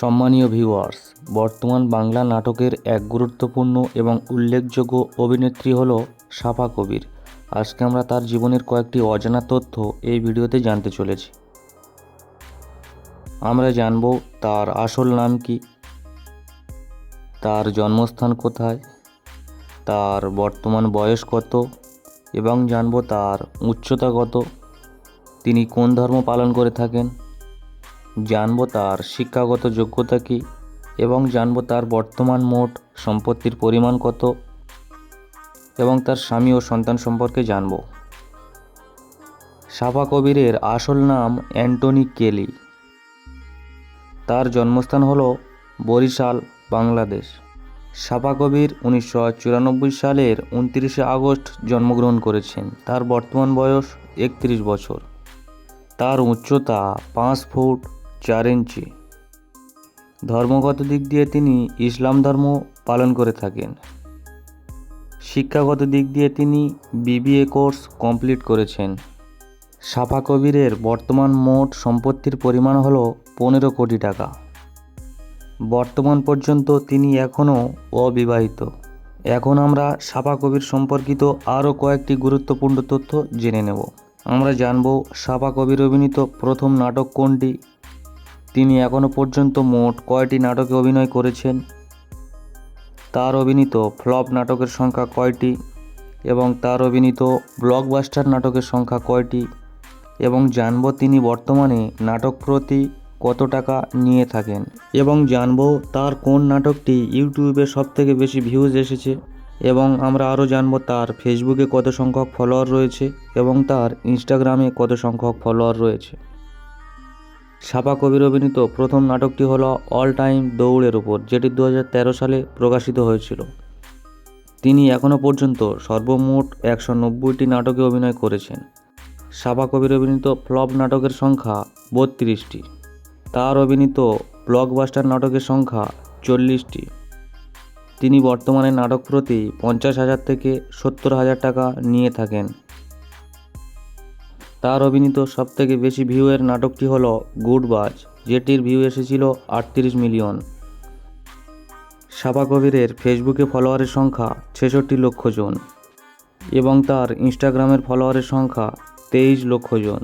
সম্মানীয় ভিউয়ার্স বর্তমান বাংলা নাটকের এক গুরুত্বপূর্ণ এবং উল্লেখযোগ্য অভিনেত্রী হল সাফা কবির। আজকে আমরা তার জীবনের কয়েকটি অজানা তথ্য এই ভিডিওতে জানতে চলেছি। আমরা জানব তার আসল নাম কি, তার জন্মস্থান কোথায়, তার বর্তমান বয়স কত এবং জানব তার উচ্চতা কত, তিনি কোন ধর্ম পালন করে থাকেন জানব তার শিক্ষাগত যোগ্যতা কী এবং জানব তার বর্তমান মোট সম্পত্তির পরিমাণ কত এবং তার স্বামী ও সন্তান সম্পর্কে জানব। সাফা কবিরের আসল নাম অ্যান্টনি কেলি। তার জন্মস্থান হল বরিশাল, বাংলাদেশ। সাফা কবির উনিশশো চুরানব্বই সালের উনত্রিশে আগস্ট জন্মগ্রহণ করেছেন। তার বর্তমান বয়স একত্রিশ বছর। তার উচ্চতা পাঁচ ফুট চার ইঞ্চি। ধর্মগত দিক দিয়ে তিনি ইসলাম ধর্ম পালন করে থাকেন। শিক্ষাগত দিক দিয়ে তিনি বিবিএ কোর্স কমপ্লিট করেছেন। সাফা কবিরের বর্তমান মোট সম্পত্তির পরিমাণ হল পনেরো কোটি টাকা। বর্তমান পর্যন্ত তিনি এখনও অবিবাহিত। এখন আমরা সাফা কবির সম্পর্কিত আরও কয়েকটি গুরুত্বপূর্ণ তথ্য জেনে নেব। আমরা জানব সাফা কবির অভিনীত প্রথম নাটক কোনটি তিনি এখনও পর্যন্ত মোট কয়টি নাটকে অভিনয় করেছেন? তার অভিনীত ফ্লপ নাটকের সংখ্যা কয়টি? এবং তার অভিনীত ব্লকবাস্টার নাটকের সংখ্যা কয়টি? এবং জানব তিনি বর্তমানে নাটক প্রতি কত টাকা নিয়ে থাকেন? এবং জানব তার কোন নাটকটি ইউটিউবে সবথেকে বেশি ভিউজ এসেছে? এবং আমরা আরও জানব তার ফেসবুকে কত সংখ্যক ফলোয়ার রয়েছে? এবং তার ইনস্টাগ্রামে কত সংখ্যক ফলোয়ার রয়েছে? ছাপা কবির অভিনীত প্রথম নাটকটি হলো অল টাইম দৌড়ের উপর, যেটি দু হাজার তেরো সালে প্রকাশিত হয়েছিল। তিনি এখনও পর্যন্ত সর্বমোট একশো নব্বইটি নাটকে অভিনয় করেছেন। সাবা কবির অভিনীত ফ্লপ নাটকের সংখ্যা বত্রিশটি। তার অভিনীত ব্লকবাস্টার নাটকের সংখ্যা চল্লিশটি। তিনি বর্তমানে নাটক প্রতি পঞ্চাশ হাজার থেকে সত্তর হাজার টাকা নিয়ে থাকেন। তার অভিনীত সবথেকে বেশি ভিউয়ের নাটকটি হল গুড গুডবাজ যেটির ভিউ এসেছিল আটত্রিশ মিলিয়ন। সাবা কবিরের ফেসবুকে ফলোয়ারের সংখ্যা ছেষট্টি লক্ষ জন এবং তার ইনস্টাগ্রামের ফলোয়ারের সংখ্যা তেইশ লক্ষ জন।